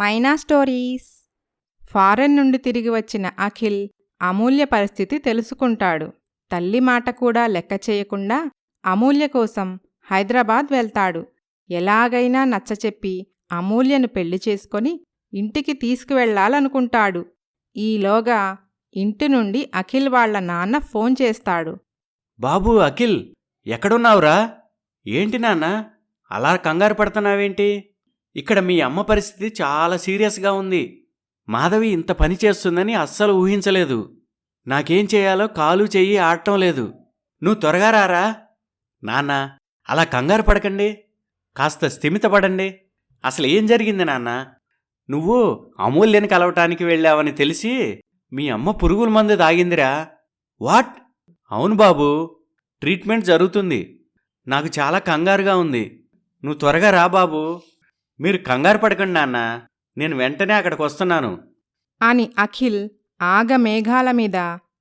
మైనా stories. Foreign నుండి తిరిగి వచ్చిన అఖిల్ అమూల్య పరిస్థితి తెలుసుకుంటాడు. తల్లి మాట కూడా లెక్క చేయకుండా అమూల్య కోసం హైదరాబాద్ వెళ్తాడు. ఎలాగైనా నచ్చచెప్పి అమూల్యను పెళ్ళి చేసుకొని ఇంటికి తీసుకువెళ్ళాలనుకుంటాడు ఈలోగా ఇంటి నుండి అఖిల్ వాళ్ళ నాన్న ఫోన్ చేస్తాడు. బాబు అఖిల్ ఎక్కడున్నావురా? ఏంటి నాన్న? అలా కంగారు పడుతున్నావేంటి? ఇక్కడ మీ అమ్మ పరిస్థితి చాలా సీరియస్గా ఉంది. మాధవి ఇంత పని చేస్తుందని అస్సలు ఊహించలేదు. నాకేం చేయాలో కాలు చెయ్యి ఆడటం లేదు. నువ్వు త్వరగా రారా? నాన్న అలా కంగారు పడకండి. కాస్త స్థిమితపడండి అసలు ఏం జరిగింది నాన్న? నువ్వు అమూల్యని కలవటానికి వెళ్ళావని తెలిసి మీ అమ్మ పురుగుల మందు తాగిందిరా. వాట్? అవును బాబు ట్రీట్మెంట్ జరుగుతుంది. నాకు చాలా కంగారుగా ఉంది. నువ్వు త్వరగా రా బాబు. మీరు కంగారు పడకండి నాన్న. నేను వెంటనే అక్కడికి వస్తున్నాను. అని అఖిల్ ఆగమేఘాల మీద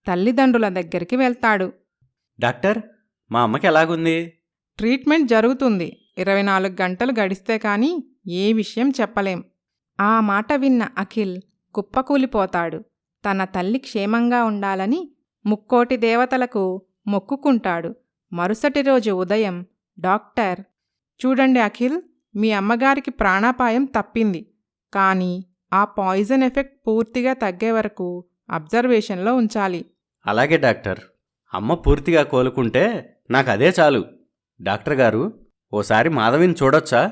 తల్లిదండ్రుల దగ్గరికి వెళ్తాడు. డాక్టర్ మా అమ్మకి ఎలాగుంది? ట్రీట్మెంట్ జరుగుతుంది. ఇరవై నాలుగు గంటలు గడిస్తే కానీ ఏ విషయం చెప్పలేం. ఆ మాట విన్న అఖిల్ కుప్పకూలిపోతాడు. తన తల్లి క్షేమంగా ఉండాలని ముక్కోటి దేవతలకు మొక్కుకుంటాడు. మరుసటి రోజు ఉదయం డాక్టర్ చూడండి అఖిల్ మీ అమ్మగారికి ప్రాణాపాయం తప్పింది. కానీ ఆ పాయిజన్ ఎఫెక్ట్ పూర్తిగా తగ్గే వరకు అబ్జర్వేషన్లో ఉంచాలి. అలాగే డాక్టర్. అమ్మ పూర్తిగా కోలుకుంటే నాకు అదే చాలు. డాక్టర్ గారు ఓసారి మాధవిని చూడొచ్చా?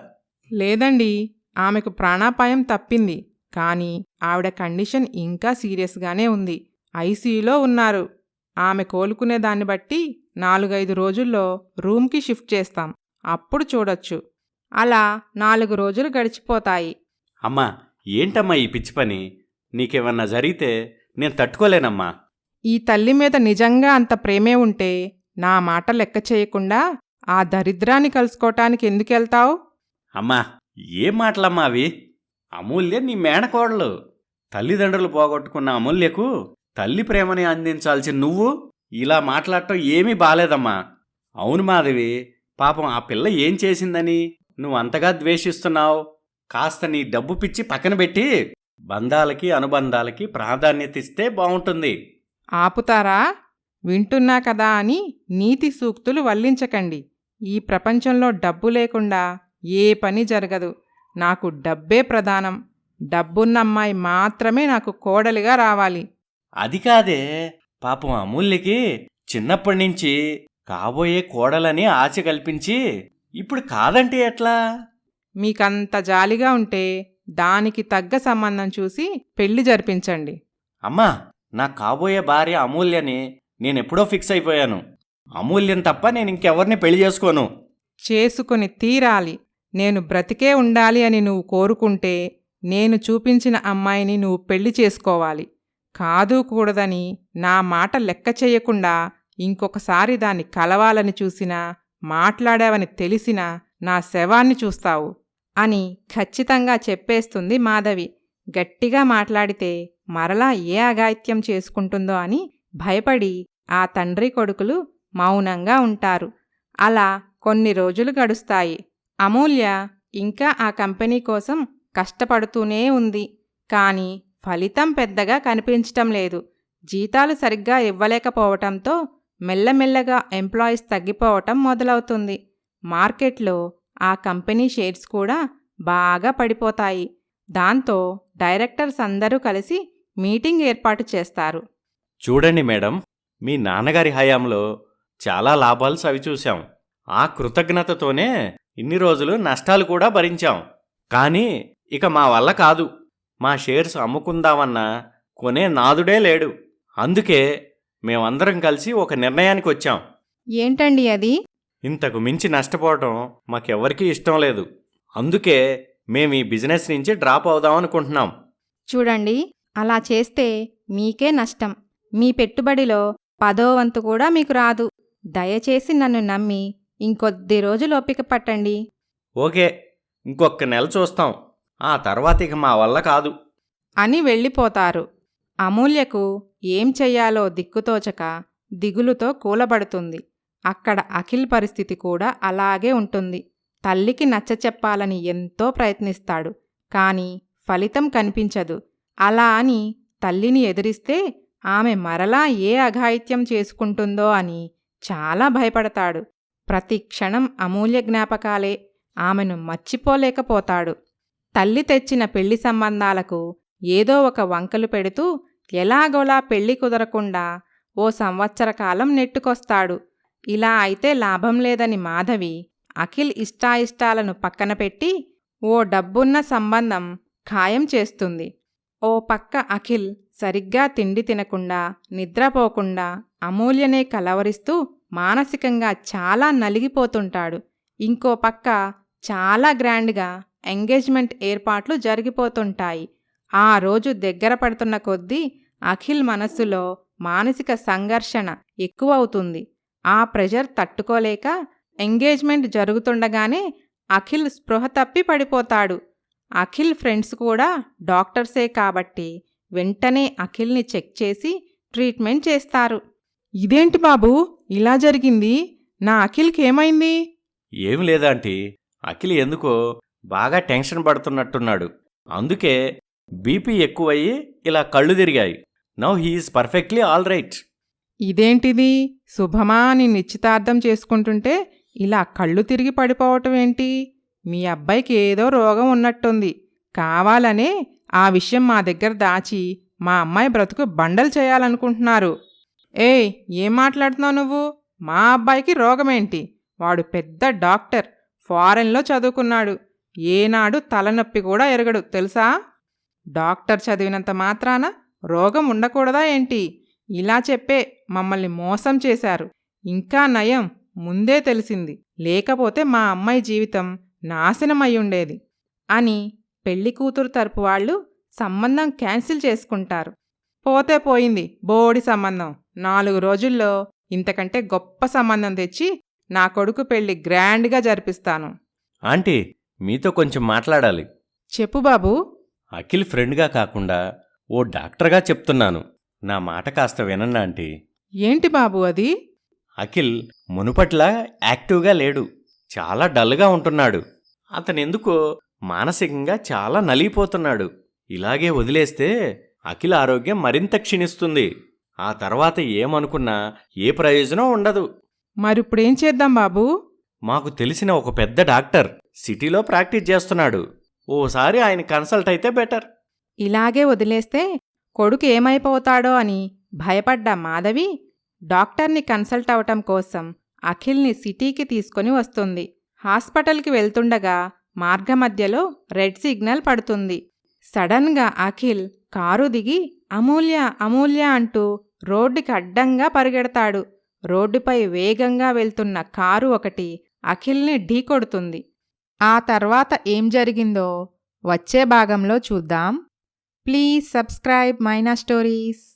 లేదండి. ఆమెకు ప్రాణాపాయం తప్పింది. కానీ ఆవిడ కండిషన్ ఇంకా సీరియస్గానే ఉంది. ఐసీయూలో ఉన్నారు. ఆమె కోలుకునే దాన్ని బట్టి నాలుగైదు రోజుల్లో రూమ్కి షిఫ్ట్ చేస్తాం. అప్పుడు చూడొచ్చు. అలా నాలుగు రోజులు గడిచిపోతాయి. అమ్మా ఏంటమ్మా ఈ పిచ్చి పని? నీకేమన్నా జరిగితే నేను తట్టుకోలేనమ్మా. ఈ తల్లి మీద నిజంగా అంత ప్రేమే ఉంటే నా మాట లెక్క చేయకుండా ఆ దరిద్రాన్ని కలుసుకోవటానికి ఎందుకెళ్తావు అమ్మా ఏం మాటలమ్మా అవి? అమూల్య నీ మేనకోడలు. తల్లిదండ్రులు పోగొట్టుకున్న అమూల్యకు తల్లి ప్రేమని అందించాల్సిన నువ్వు ఇలా మాట్లాడటం ఏమీ బాలేదమ్మా. అవును మాధవి పాపం ఆ పిల్ల ఏం చేసిందని? నువ్వు అంతగా ద్వేషిస్తున్నావు. కాస్త నీ డబ్బు పిచ్చి పక్కన పెట్టి బంధాలకి అనుబంధాలకి ప్రాధాన్యత ఇస్తే బావుంటుంది. ఆపుతారా? వింటున్నా కదా అని నీతి సూక్తులు వల్లించకండి. ఈ ప్రపంచంలో డబ్బు లేకుండా ఏ పని జరగదు. నాకు డబ్బే ప్రధానం. డబ్బున్న అమ్మాయి మాత్రమే నాకు కోడలిగా రావాలి. అది కాదే. పాపం అమూల్యకి చిన్నప్పటి నుంచి కాబోయే కోడలని ఆశ కల్పించి ఇప్పుడు కాదంటే ఎట్లా? మీకంత జాలిగా ఉంటే దానికి తగ్గ సంబంధం చూసి పెళ్ళి జరిపించండి. అమ్మా నా కాబోయే భార్య అమూల్యని నేనెప్పుడో ఫిక్స్ అయిపోయాను. అమూల్యం తప్ప నేను ఇంకెవరిని పెళ్ళి చేసుకోను. చేసుకుని తీరాలి. నేను బ్రతికే ఉండాలి అని నువ్వు కోరుకుంటే నేను చూపించిన అమ్మాయిని నువ్వు పెళ్ళి చేసుకోవాలి. కాదు కూడదని నా మాట లెక్క చేయకుండా ఇంకొకసారి దాన్ని కలవాలని చూసినా మాట్లాడావని తెలిసినా నా శవాన్ని చూస్తావు అని ఖచ్చితంగా చెప్పేస్తుంది మాధవి. గట్టిగా మాట్లాడితే మరలా ఏ అఘాయిత్యం చేసుకుంటుందో అని భయపడి ఆ తండ్రి కొడుకులు మౌనంగా ఉంటారు. అలా కొన్ని రోజులు గడుస్తాయి. అమూల్య ఇంకా ఆ కంపెనీ కోసం కష్టపడుతూనే ఉంది. కానీ ఫలితం పెద్దగా కనిపించటం లేదు. జీతాలు సరిగ్గా ఇవ్వలేకపోవటంతో మెల్లమెల్లగా ఎంప్లాయీస్ తగ్గిపోవటం మొదలవుతుంది. మార్కెట్లో ఆ కంపెనీ షేర్స్ కూడా బాగా పడిపోతాయి. దాంతో డైరెక్టర్స్ అందరూ కలిసి మీటింగ్ ఏర్పాటు చేస్తారు. చూడండి మేడం మీ నాన్నగారి హయాంలో చాలా లాభాలు సవిచూశాం ఆ కృతజ్ఞతతోనే ఇన్ని రోజులు నష్టాలు కూడా భరించాం. కానీ ఇక మా వల్ల కాదు. మా షేర్స్ అమ్ముకుందామన్నా కొనే నాదుడే లేడు. అందుకే మేమందరం కలిసి ఒక నిర్ణయానికి వచ్చాం. ఏంటండి అది? ఇంతకు మించి నష్టపోవటం మాకెవ్వరికీ ఇష్టం లేదు. అందుకే మేము ఈ బిజినెస్ నుంచి డ్రాప్ అవుదాం అనుకుంటున్నాం. చూడండి అలా చేస్తే మీకే నష్టం. మీ పెట్టుబడిలో పదో వంతు కూడా మీకు రాదు. దయచేసి నన్ను నమ్మి ఇంకొద్ది రోజులు ఓపిక పట్టండి. ఓకే ఇంకొక నెల చూస్తాం. ఆ తర్వాత ఇక మా వల్ల కాదు. అని వెళ్ళిపోతారు. అమూల్యకు ఏం చెయ్యాలో దిక్కుతోచక దిగులుతో కూలబడుతుంది. అక్కడ అఖిల్ పరిస్థితి కూడా అలాగే ఉంటుంది. తల్లికి నచ్చచెప్పాలని ఎంతో ప్రయత్నిస్తాడు. కానీ ఫలితం కనిపించదు. అలా అని తల్లిని ఎదిరిస్తే ఆమె మరలా ఏ అఘాయిత్యం చేసుకుంటుందో అని చాలా భయపడతాడు. ప్రతి క్షణం అమూల్య జ్ఞాపకాలే ఆమెను మర్చిపోలేకపోతాడు. తల్లి తెచ్చిన పెళ్ళి సంబంధాలకు ఏదో ఒక వంకలు పెడుతూ ఎలాగోలా పెళ్ళి కుదరకుండా ఓ సంవత్సర కాలం నెట్టుకొస్తాడు. ఇలా అయితే లాభం లేదని మాధవి అఖిల్ ఇష్టాయిష్టాలను పక్కన పెట్టి ఓ డబ్బున్న సంబంధం ఖాయం చేస్తుంది. ఓ పక్క అఖిల్ సరిగ్గా తిండి తినకుండా నిద్రపోకుండా అమూల్యనే కలవరిస్తూ మానసికంగా చాలా నలిగిపోతుంటాడు. ఇంకో పక్క చాలా గ్రాండ్గా ఎంగేజ్మెంట్ ఏర్పాట్లు జరిగిపోతుంటాయి. ఆ రోజు దగ్గర పడుతున్న కొద్దీ అఖిల్ మనస్సులో మానసిక సంఘర్షణ ఎక్కువవుతుంది. ఆ ప్రెషర్ తట్టుకోలేక ఎంగేజ్మెంట్ జరుగుతుండగానే అఖిల్ స్పృహ తప్పి పడిపోతాడు. అఖిల్ ఫ్రెండ్స్ కూడా డాక్టర్సే కాబట్టి వెంటనే అఖిల్ని చెక్ చేసి ట్రీట్మెంట్ చేస్తారు. ఇదేంటి బాబు? ఇలా జరిగింది. నా అఖిల్కి ఏమైంది? ఏం లేదాంటీ అఖిల్ ఎందుకో బాగా టెన్షన్ పడుతున్నట్టున్నాడు. అందుకే బీపీ ఎక్కువయ్యి ఇలా కళ్ళు తిరిగాయి. Now he's perfectly all right ఇదేంటిది? శుభమా అని నిశ్చితార్థం చేసుకుంటుంటే ఇలా కళ్ళు తిరిగి పడిపోవటం ఏంటి? మీ అబ్బాయికి ఏదో రోగం ఉన్నట్టుంది. కావాలనే ఆ విషయం మా దగ్గర దాచి మా అమ్మాయి బ్రతుకు బండలు చేయాలనుకుంటున్నారు. ఏయ్ ఏం మాట్లాడుతున్నావు నువ్వు? మా అబ్బాయికి రోగమేంటి? వాడు పెద్ద డాక్టర్. ఫారెన్లో చదువుకున్నాడు. ఏనాడు తలనొప్పి కూడా ఎరగడు. తెలుసా? డాక్టర్ చదివినంత మాత్రాన రోగం ఉండకూడదా ఏంటి? ఇలా చెప్పే మమ్మల్ని మోసం చేశారు. ఇంకా నయం ముందే తెలిసింది. లేకపోతే మా అమ్మాయి జీవితం నాశనమయ్యుండేది అని పెళ్ళి కూతురు తరపు వాళ్ళు సంబంధం క్యాన్సిల్ చేసుకుంటారు. పోతే పోయింది బోడి సంబంధం. నాలుగు రోజుల్లో ఇంతకంటే గొప్ప సంబంధం తెచ్చి నా కొడుకు పెళ్ళి గ్రాండ్గా జరిపిస్తాను. ఆంటీ మీతో కొంచెం మాట్లాడాలి. చెప్పు బాబూ. అఖిల్ ఫ్రెండ్గా కాకుండా ఓ డాక్టర్గా చెప్తున్నాను. నా మాట కాస్త వినండి ఆంటీ. ఏంటి బాబు అది? అఖిల్ మునుపట్లా యాక్టివ్గా లేడు. చాలా డల్గా ఉంటున్నాడు. అతనెందుకో మానసికంగా చాలా నలిగిపోతున్నాడు. ఇలాగే వదిలేస్తే అఖిల్ ఆరోగ్యం మరింత క్షీణిస్తుంది. ఆ తర్వాత ఏమనుకున్నా ఏ ప్రయోజనం ఉండదు. మరిప్పుడేం చేద్దాం బాబూ? మాకు తెలిసిన ఒక పెద్ద డాక్టర్ సిటీలో ప్రాక్టీస్ చేస్తున్నాడు. ఓసారి ఆయన కన్సల్ట్ అయితే బెటర్. ఇలాగే వదిలేస్తే కొడుకు ఏమైపోతాడో అని భయపడ్డ మాధవి డాక్టర్ని కన్సల్ట్ అవటం కోసం అఖిల్ని సిటీకి తీసుకొని వస్తుంది. హాస్పిటల్కి వెళ్తుండగా మార్గమధ్యలో రెడ్ సిగ్నల్ పడుతుంది. సడన్గా అఖిల్ కారు దిగి అమూల్య అమూల్య అంటూ రోడ్డుకి అడ్డంగా పరిగెడతాడు. రోడ్డుపై వేగంగా వెళ్తున్న కారు ఒకటి అఖిల్ని ఢీకొడుతుంది ఆ తర్వాత ఏం జరిగిందో వచ్చే భాగంలో చూద్దాం. Please subscribe Maina stories.